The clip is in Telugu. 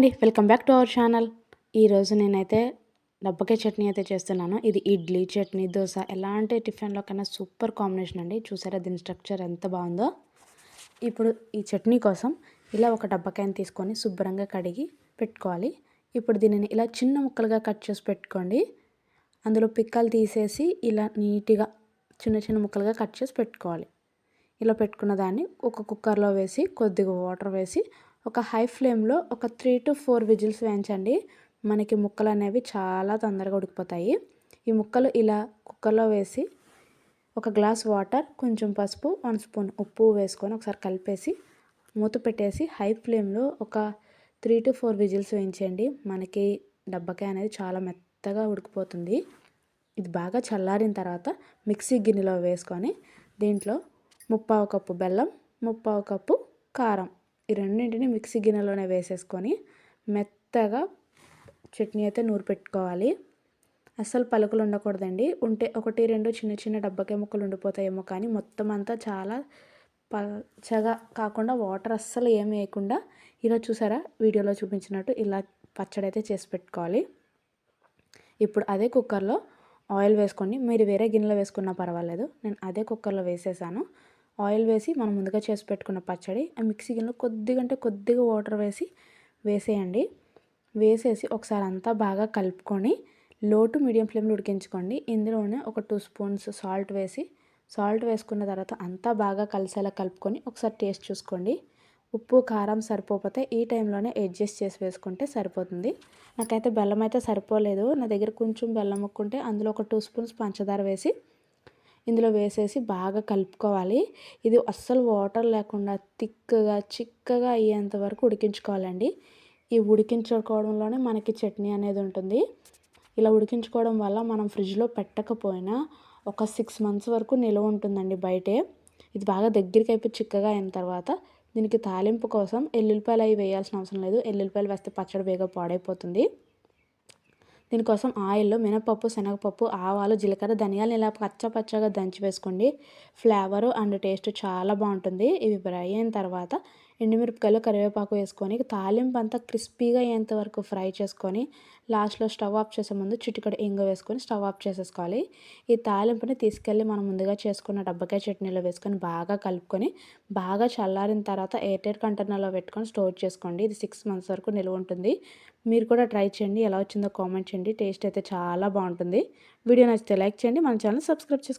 అండి welcome back to our channel. ఈరోజు నేనైతే డబ్బకాయ చట్నీ అయితే చేస్తున్నాను. ఇది ఇడ్లీ చట్నీ దోశ ఎలాంటి టిఫిన్లో కన్నా సూపర్ కాంబినేషన్ అండి. చూసారా దీని స్ట్రక్చర్ ఎంత బాగుందో. ఇప్పుడు ఈ చట్నీ కోసం ఇలా ఒక డబ్బకాయని తీసుకొని శుభ్రంగా కడిగి పెట్టుకోవాలి. ఇప్పుడు దీనిని ఇలా చిన్న ముక్కలుగా కట్ చేసి పెట్టుకోండి. అందులో పిక్కలు తీసేసి ఇలా నీట్గా చిన్న చిన్న ముక్కలుగా కట్ చేసి పెట్టుకోవాలి. ఇలా పెట్టుకున్న దాన్ని ఒక కుక్కర్లో వేసి కొద్దిగా వాటర్ వేసి ఒక హై ఫ్లేమ్లో ఒక త్రీ టు ఫోర్ విజిల్స్ వేయించండి. మనకి ముక్కలు అనేవి చాలా తొందరగా ఉడికిపోతాయి. ఈ ముక్కలు ఇలా కుక్కర్లో వేసి ఒక గ్లాస్ వాటర్ కొంచెం పసుపు వన్ స్పూన్ ఉప్పు వేసుకొని ఒకసారి కలిపేసి మూత పెట్టేసి హై ఫ్లేమ్లో ఒక త్రీ టు ఫోర్ విజిల్స్ వేయించండి మనకి డబ్బకాయ అనేది చాలా మెత్తగా ఉడికిపోతుంది. ఇది బాగా చల్లారిన తర్వాత మిక్సీ గిన్నెలో వేసుకొని దీంట్లో ముప్పావు కప్పు బెల్లం ముప్పావు కప్పు కారం ఈ రెండింటిని మిక్సీ గిన్నెలోనే వేసేసుకొని మెత్తగా చట్నీ అయితే నూరు పెట్టుకోవాలి. అస్సలు పలుకులు ఉండకూడదండి. ఉంటే ఒకటి రెండు చిన్న చిన్న డబ్బకే ముక్కలు ఉండిపోతాయేమో కానీ మొత్తం అంతా చాలా పచ్చగా కాకుండా వాటర్ అస్సలు ఏమి వేయకుండా ఇలా చూసారా? వీడియోలో చూపించినట్టు ఇలా పచ్చడి అయితే చేసి పెట్టుకోవాలి. ఇప్పుడు అదే కుక్కర్లో ఆయిల్ వేసుకోండి మీరు వేరే గిన్నెలో వేసుకున్నా పర్వాలేదు. నేను అదే కుక్కర్లో వేసేసాను. ఆయిల్ వేసి మనం ముందుగా చేసి పెట్టుకున్న పచ్చడి ఆ మిక్సీ గిన్నెలో కొద్దిగా అంటే కొద్దిగా వాటర్ వేసి వేసేయండి. వేసేసి ఒకసారి అంతా బాగా కలుపుకొని లో టు మీడియం ఫ్లేమ్లో ఉడికించుకోండి. ఇందులోనే ఒక టూ స్పూన్స్ సాల్ట్ వేసి సాల్ట్ వేసుకున్న తర్వాత అంతా బాగా కలిసేలా కలుపుకొని ఒకసారి టేస్ట్ చూసుకోండి. ఉప్పు కారం సరిపోతే ఈ టైంలోనే అడ్జస్ట్ చేసి వేసుకుంటే సరిపోతుంది. నాకైతే బెల్లం అయితే సరిపోలేదు. నా దగ్గర కొంచెం బెల్లం ముక్కుంటే అందులో ఒక టూ స్పూన్స్ పంచదార వేసి ఇందులో వేసేసి బాగా కలుపుకోవాలి. ఇది అస్సలు వాటర్ లేకుండా థిక్గా చిక్కగా అయ్యేంత వరకు ఉడికించుకోవాలండి. ఈ ఉడికించుకోవడంలోనే మనకి చట్నీ అనేది ఉంటుంది. ఇలా ఉడికించుకోవడం వల్ల మనం ఫ్రిడ్జ్లో పెట్టకపోయినా ఒక సిక్స్ మంత్స్ వరకు నిల్వ ఉంటుందండి బయటే. ఇది బాగా దగ్గరికి అయిపోయి చిక్కగా అయిన తర్వాత దీనికి తాలింపు కోసం ఎల్లుల్లిపాయలు అవి వేయాల్సిన అవసరం లేదు. ఎల్లుల్లిపాయలు వేస్తే పచ్చడి వేగ పాడైపోతుంది. దీనికోసం ఆయిల్లో మినపప్పు శనగపప్పు ఆవాలు జీలకర్ర ధనియాలు ఇలా పచ్చ పచ్చగా దంచి వేసుకోండి. ఫ్లేవరు అండ్ టేస్ట్ చాలా బాగుంటుంది. ఇవి ఫ్రై అయిన తర్వాత ఎండుమిరపకాయలు కరివేపాకు వేసుకొని తాలింపు అంతా క్రిస్పీగా అయ్యేంత వరకు ఫ్రై చేసుకొని లాస్ట్లో స్టవ్ ఆఫ్ చేసే ముందు చిటికడ ఇంగ వేసుకొని స్టవ్ ఆఫ్ చేసేసుకోవాలి. ఈ తాలింపుని తీసుకెళ్ళి మనం ముందుగా చేసుకున్న డబ్బకాయ చట్నీలో వేసుకొని బాగా కలుపుకొని బాగా చల్లారిన తర్వాత ఎయిర్టైర్ కంటైనర్లో పెట్టుకొని స్టోర్ చేసుకోండి. ఇది సిక్స్ మంత్స్ వరకు నిల్వ ఉంటుంది. మీరు కూడా ట్రై చేయండి. ఎలా వచ్చిందో కామెంట్ చేయండి. టేస్ట్ అయితే చాలా బాగుంటుంది. వీడియో నచ్చితే లైక్ చేయండి. మన ఛానల్ సబ్స్క్రైబ్ చేసుకోండి.